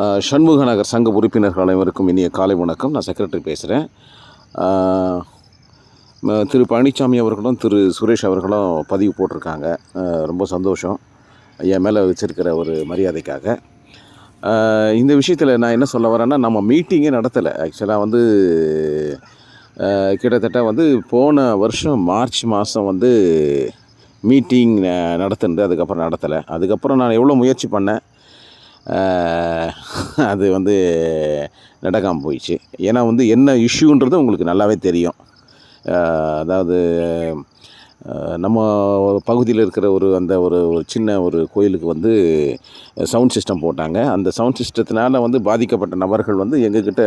ஆஹ் சண்முக நகர் சங்க உறுப்பினர்கள் அனைவருக்கும் இனிய காலை வணக்கம். நான் செக்ரட்டரி பேசுகிறேன் திரு பழனிசாமி அவர்களும் திரு சுரேஷ் அவர்களும் பதிவு போட்டிருக்காங்க. ரொம்ப சந்தோஷம். என் மேலே வச்சுருக்கிற ஒரு மரியாதைக்காக. இந்த விஷயத்தில் நான் என்ன சொல்ல வரேன்னா நம்ம மீட்டிங்கே நடத்தலை. ஆக்சுவலாக வந்து கிட்டத்தட்ட வந்து போன வருஷம் மார்ச் மாதம் வந்து மீட்டிங் நடத்துனது. அதுக்கப்புறம் நடத்தலை. அதுக்கப்புறம் நான் எவ்வளோ முயற்சி பண்ணேன் அது வந்து நடக்காமல் போயிடுச்சு. ஏன்னா வந்து என்ன இஷ்யூன்றது உங்களுக்கு நல்லாவே தெரியும். அதாவது நம்ம பகுதியில் இருக்கிற ஒரு அந்த ஒரு ஒரு சின்ன ஒரு கோயிலுக்கு வந்து சவுண்ட் சிஸ்டம் போட்டாங்க. அந்த சவுண்ட் சிஸ்டத்தினால் வந்து பாதிக்கப்பட்ட நபர்கள் வந்து எங்ககிட்ட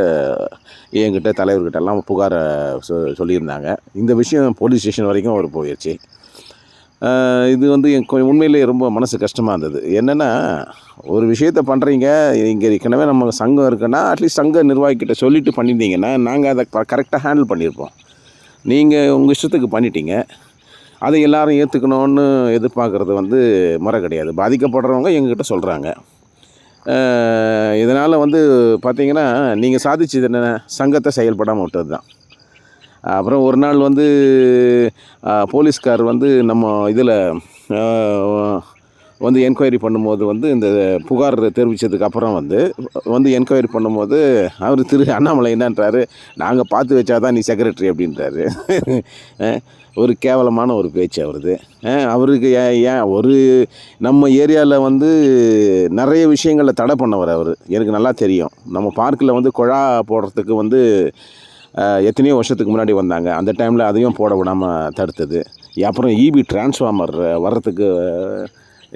என்கிட்ட தலைவர்கிட்ட எல்லாம் புகாரை சொ சொல்லியிருந்தாங்க. இந்த விஷயம் போலீஸ் ஸ்டேஷன் வரைக்கும் அவர் போயிடுச்சு இது வந்து என் உண்மையிலே உண்மையிலேயே ரொம்ப மனசு கஷ்டமாக இருந்தது. என்னென்னா ஒரு விஷயத்த பண்ணுறீங்க இங்கே ஏற்கனவே நம்ம சங்கம் இருக்குன்னா அட்லீஸ்ட் சங்க நிர்வாகிக்கிட்ட சொல்லிட்டு பண்ணியிருந்தீங்கன்னா நாங்கள் அதை கரெக்டாக ஹேண்டில் பண்ணியிருப்போம் நீங்கள் உங்கள் இஷ்டத்துக்கு பண்ணிட்டீங்க. அதை எல்லோரும் ஏற்றுக்கணும்னு எதிர்பார்க்குறது வந்து முறை கிடையாது. பாதிக்கப்படுறவங்க எங்ககிட்ட சொல்கிறாங்க இதனால் வந்து பார்த்திங்கன்னா நீங்கள் சாதிச்சது என்ன சங்கத்தை செயல்படாமல் விட்டது தான் அப்புறம் ஒரு நாள் வந்து போலீஸ்கார் வந்து நம்ம இதில் வந்து என்கொயரி பண்ணும்போது வந்து இந்த புகார் தெரிவித்ததுக்கு அப்புறம் வந்து வந்து என்கொயரி பண்ணும்போது அவர் திரு அண்ணாமலை என்னன்றாரு நாங்கள் பார்த்து வச்சாதான் நீ செக்ரட்டரி அப்படின்றாரு. ஒரு கேவலமான ஒரு பேச்சு அவரது. அவருக்கு ஏன் ஏன் ஒரு நம்ம ஏரியாவில் வந்து நிறைய விஷயங்களை தடை பண்ணவர் அவர். எனக்கு நல்லா தெரியும். நம்ம பார்க்கில் வந்து குழா போடுறதுக்கு வந்து எத்தனையோ வருஷத்துக்கு முன்னாடி வந்தாங்க. அந்த டைமில் அதையும் போட விடாமல் தடுத்தது. அப்புறம் இபி டிரான்ஸ்ஃபார்மர் வர்றதுக்கு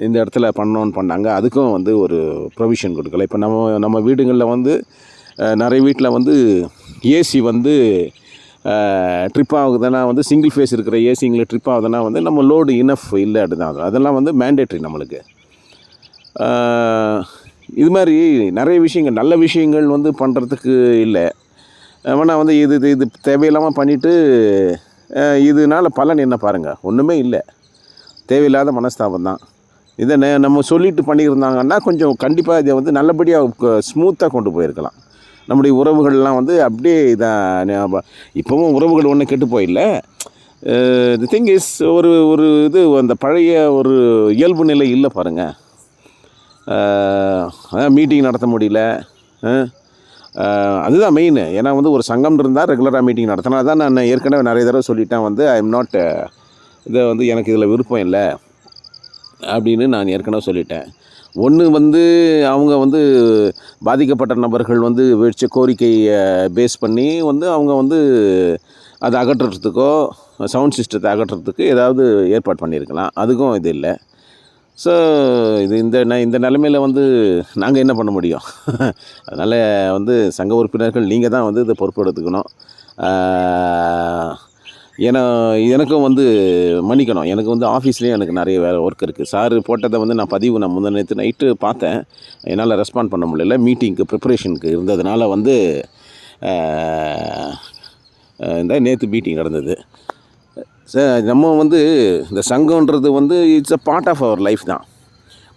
இந்த இடத்துல பண்ணோன்னு பண்ணாங்க. அதுக்கும் வந்து ஒரு ப்ரொவிஷன் கொடுக்கல. இப்போ நம்ம நம்ம வீடுங்களில் வந்து நிறைய வீட்டில் வந்து ஏசி வந்து ட்ரிப் ஆகுதுன்னா வந்து சிங்கிள் ஃபேஸ் இருக்கிற ஏசிங்களை ட்ரிப் ஆகுதுன்னா வந்து நம்ம லோடு இனஃப் இல்லை அப்படிதான். அதெல்லாம் வந்து மேண்டேட்ரி நம்மளுக்கு. இது மாதிரி நிறைய விஷயங்கள் நல்ல விஷயங்கள் வந்து பண்ணுறதுக்கு இல்லை. வேணா வந்து இது இது இது தேவையில்லாமல் பண்ணிவிட்டு இதனால பலன் என்ன பாருங்கள் ஒன்றுமே இல்லை. தேவையில்லாத மனஸ்தாபம் தான். இதை நே- நம்ம சொல்லிட்டு பண்ணியிருந்தாங்கன்னா கொஞ்சம் கண்டிப்பாக இதை வந்து நல்லபடியாக ஸ்மூத்தாக கொண்டு போயிருக்கலாம். நம்முடைய உறவுகள்லாம் வந்து அப்படியே இதாக இப்போவும் உறவுகள் ஒன்றும் கெட்டு போயில்ல. தி திங் இஸ் ஒரு ஒரு இது அந்த பழைய ஒரு இயல்பு நிலை இல்லை பாருங்கள் மீட்டிங் நடத்த முடியல. அதுதான் மெயின் ஏன்னா வந்து ஒரு சங்கம் இருந்தால் ரெகுலராக மீட்டிங் நடத்தினா தான் நான் ஏற்கனவே நிறைய தடவை சொல்லிட்டேன் வந்து ஐ எம் நாட் இதை வந்து எனக்கு இதில் விருப்பம் இல்லை. அப்படின்னு நான் ஏற்கனவே சொல்லிட்டேன். ஒன்று வந்து அவங்க வந்து பாதிக்கப்பட்ட நபர்கள் வந்து வச்ச கோரிக்கையை பேஸ் பண்ணி வந்து அவங்க வந்து அதை அகற்றுறதுக்கோ சவுண்ட் சிஸ்டத்தை அகற்றுறதுக்கு ஏதாவது ஏற்பாடு பண்ணியிருக்கலாம். அதுக்கும் இது இல்லை. ஸோ இது இந்த ந- இந்த நிலமையில வந்து நாங்கள் என்ன பண்ண முடியும்? அதனால் வந்து சங்க உறுப்பினர்கள் நீங்கள் தான் வந்து இதை பொறுப்பெடுத்துக்கணும் ஏன்னா எனக்கும் வந்து மன்னிக்கணும். எனக்கு வந்து ஆஃபீஸ்லேயும் எனக்கு நிறைய வேறு ஒர்க் இருக்குது சார் போட்டதை வந்து நான் பதிவு நான் முந்தின நேற்று நைட்டு பார்த்தேன். என்னால் ரெஸ்பாண்ட் பண்ண முடியல. மீட்டிங்க்கு ப்ரிப்பரேஷனுக்கு இருந்ததுனால வந்து இந்த நேற்று மீட்டிங் நடந்தது. நம்ம வந்து இந்த சங்கம்ன்றது வந்து it's a part of our life தான்.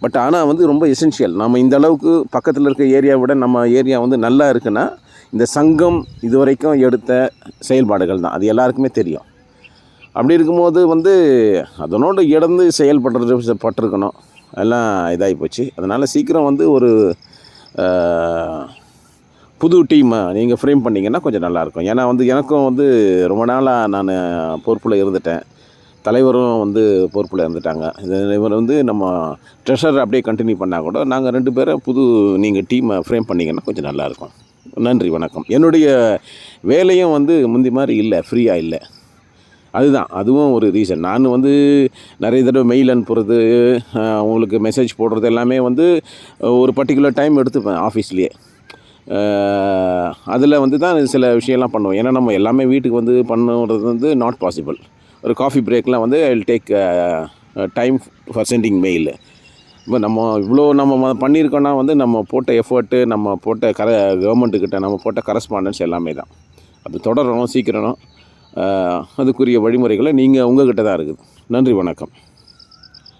பட் ஆனால் வந்து ரொம்ப எசென்ஷியல் நம்ம இந்த அளவுக்கு பக்கத்தில் இருக்க ஏரியாவை விட நம்ம ஏரியா வந்து நல்லா இருக்குன்னா இந்த சங்கம் இது வரைக்கும் எடுத்த செயல்பாடுகள் தான். அது எல்லாருக்குமே தெரியும். அப்படி இருக்கும்போது வந்து அதனோடு இடந்து செயல்படுறது பட்டிருக்கணும். எல்லாம் இதாகி போச்சு. அதனால் சீக்கிரம் வந்து ஒரு புது டீமை நீங்கள் ஃப்ரேம் பண்ணிங்கன்னா கொஞ்சம் நல்லாயிருக்கும். ஏன்னா வந்து எனக்கும் வந்து ரொம்ப நாளாக நான் பொறுப்பில் இருந்துட்டேன். தலைவரும் வந்து பொறுப்பில் இருந்துட்டாங்க. இவர் வந்து நம்ம ட்ரெஷர் அப்படியே கண்டினியூ பண்ணால் கூட நாங்கள் ரெண்டு பேரும் புது நீங்கள் டீமை ஃப்ரேம் பண்ணிங்கன்னா கொஞ்சம் நல்லாயிருக்கும். நன்றி வணக்கம். என்னுடைய வேலையும் வந்து முந்தி மாதிரி இல்லை ஃப்ரீயாக இல்லை. அதுதான். அதுவும் ஒரு ரீசன் நான் வந்து நிறைய தடவை மெயில் அனுப்புறது உங்களுக்கு மெசேஜ் போடுறது எல்லாமே வந்து ஒரு பர்டிகுலர் டைம் எடுத்துப்பேன் ஆஃபீஸ்லேயே அதில் வந்து தான் சில விஷயம்லாம் பண்ணுவோம். ஏன்னா நம்ம எல்லாமே வீட்டுக்கு வந்து பண்ணுறது வந்து நாட் பாசிபிள் ஒரு காஃபி பிரேக்லாம் வந்து I will take time for sending mail இப்போ நம்ம இவ்வளோ நம்ம பண்ணியிருக்கோன்னா வந்து நம்ம போட்ட எஃபர்ட்டு நம்ம போட்ட கர கவர்மெண்ட்டுக்கிட்ட நம்ம போட்ட கரஸ்பாண்டன்ஸ் எல்லாமே தான். அது தொடரணும் சீக்கிரம் அதுக்குரிய வழிமுறைகளை நீங்கள் உங்ககிட்ட தான் இருக்குது. நன்றி வணக்கம்.